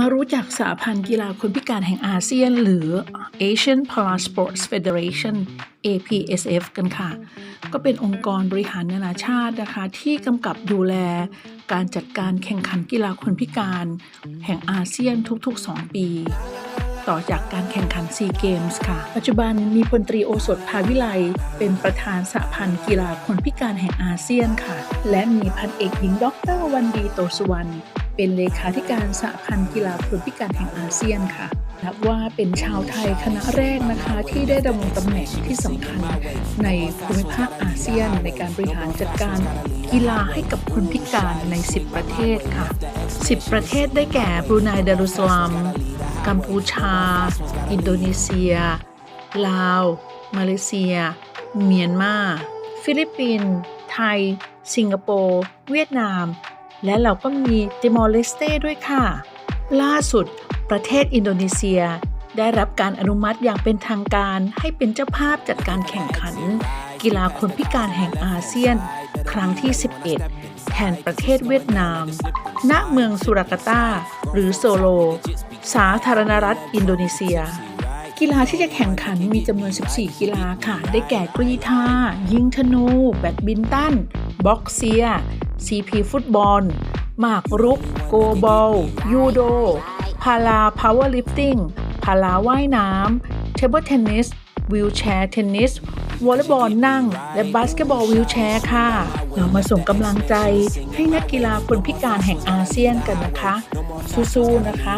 มารู้จักสหพันธ์กีฬาคนพิการแห่งอาเซียน หรือ Asian Parasports Federation APSF กันค่ะ ก็เป็นองค์กรบริหารนานาชาตินะคะ ที่กำกับดูแลการจัดการแข่งขันกีฬาคนพิการ แห่งอาเซียนทุกๆ 2 ปี ต่อจากการแข่งขันซีเกมส์ค่ะ ปัจจุบันมีพลตรีโอสถภาวิไลเป็นประธานสหพันธ์กีฬาคนพิการแห่งอาเซียนค่ะ และมีพันเอกหญิงดรวันดีโตสุวรรณ เป็นเลขาธิการสหพันธ์กีฬาคนพิการแห่งอาเซียนค่ะนับว่าเป็นชาวไทยคณะแรกนะคะที่ได้ดำรงตำแหน่งที่สำคัญในภูมิภาคอาเซียน ในการบริหารจัดการกีฬาให้กับคนพิการใน 10 ประเทศค่ะ 10 ประเทศได้แก่บรูไนดารุสลามกัมพูชา อินโดนีเซีย ลาว มาเลเซีย เมียนมา ฟิลิปปินส์ไทย สิงคโปร์ เวียดนาม และเราก็มีติมอร์เลสเต้ด้วยค่ะ ล่าสุด ประเทศอินโดนีเซีย ได้รับการอนุมัติอย่างเป็นทางการให้เป็นเจ้าภาพจัดการแข่งขัน กีฬาคนพิการแห่งอาเซียน ครั้งที่ 11 แทนประเทศเวียดนาม ณ เมืองสุรากาตา หรือโซโล สาธารณรัฐอินโดนีเซียกีฬาที่จะแข่งขันมีจำนวน 14 กีฬาค่ะ ได้แก่กรีธา ยิงธนู แบดมินตัน บ็อกเซีย ซีพีฟุตบอล หมากรุก โกบอล ยูโด พาราพาวเวอร์ลิฟติ้ง พาราว่ายน้ำ เทเบิลเทนนิส วิวแชร์เทนนิส วอลเลย์บอลนั่ง และบาสเกตบอลวิวแชร์ค่ะ เรามาส่งกำลังใจให้นักกีฬาคนพิการแห่งอาเซียนกันนะคะ สู้ๆนะคะ